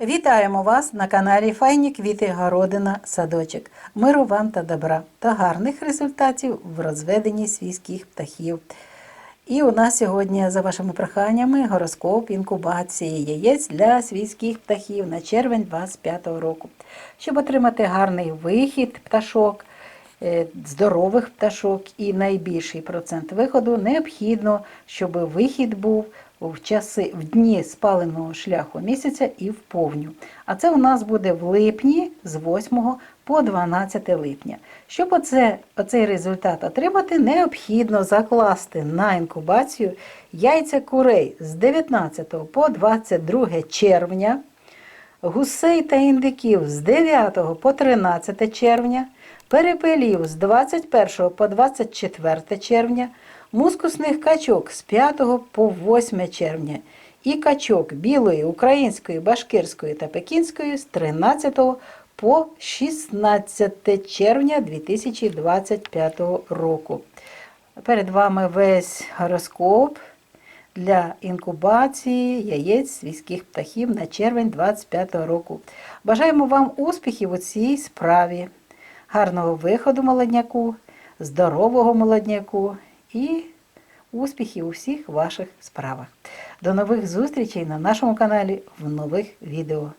Вітаємо вас на каналі Файні квіти Городина Садочок. Миру вам та добра та гарних результатів в розведенні свійських птахів. І у нас сьогодні, за вашими проханнями, гороскоп інкубації яєць для свійських птахів на червень 2025 року. Щоб отримати гарний вихід пташок, е, здорових пташок і найбільший процент виходу, необхідно, щоб вихід був в часи в дні спаленого шляху місяця і в повню. А це у нас буде в липні з 8 по 12 липня. Щоб оце, оцей результат отримати, необхідно закласти на інкубацію яйця курей з 19 по 22 червня, гусей та індиків з 9 по 13 червня, перепелів з 21 по 24 червня, мускусних качок з 5 по 8 червня і качок білої, української, башкирської та пекінської з 13 по 16 червня 2025 року. Перед вами весь гороскоп для інкубації яєць свійських птахів на червень 2025 року. Бажаємо вам успіхів у цій справі, гарного виходу молодняку, здорового молодняку і успіхів у всіх ваших справах. До нових зустрічей на нашому каналі в нових відео.